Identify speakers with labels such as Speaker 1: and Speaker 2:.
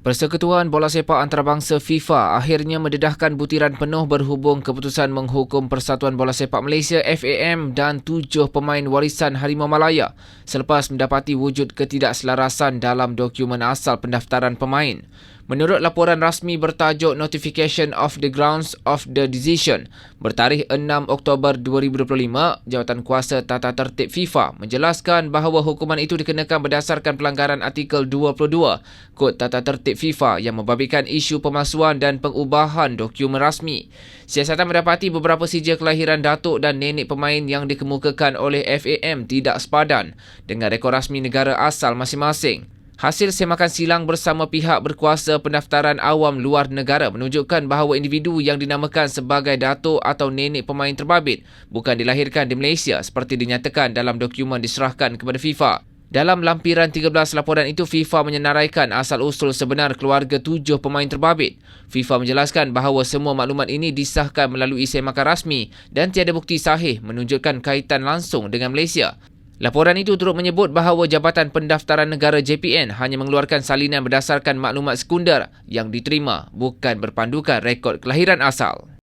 Speaker 1: Persekutuan Bola Sepak Antarabangsa FIFA akhirnya mendedahkan butiran penuh berhubung keputusan menghukum Persatuan Bola Sepak Malaysia FAM dan tujuh pemain warisan Harimau Malaya selepas mendapati wujud ketidakselarasan dalam dokumen asal pendaftaran pemain. Menurut laporan rasmi bertajuk Notification of the Grounds of the Decision bertarikh 6 Oktober 2025, Jawatan Kuasa Tata Tertib FIFA menjelaskan bahawa hukuman itu dikenakan berdasarkan pelanggaran artikel 22 Kod Tata Tertib FIFA yang membabitkan isu pemalsuan dan pengubahan dokumen rasmi. Siasatan mendapati beberapa sijil kelahiran datuk dan nenek pemain yang dikemukakan oleh FAM tidak sepadan dengan rekod rasmi negara asal masing-masing. Hasil semakan silang bersama pihak berkuasa pendaftaran awam luar negara menunjukkan bahawa individu yang dinamakan sebagai datuk atau nenek pemain terbabit bukan dilahirkan di Malaysia seperti dinyatakan dalam dokumen diserahkan kepada FIFA. Dalam lampiran 13 laporan itu, FIFA menyenaraikan asal-usul sebenar keluarga tujuh pemain terbabit. FIFA menjelaskan bahawa semua maklumat ini disahkan melalui semakan rasmi dan tiada bukti sahih menunjukkan kaitan langsung dengan Malaysia. Laporan itu turut menyebut bahawa Jabatan Pendaftaran Negara JPN hanya mengeluarkan salinan berdasarkan maklumat sekunder yang diterima bukan berpandukan rekod kelahiran asal.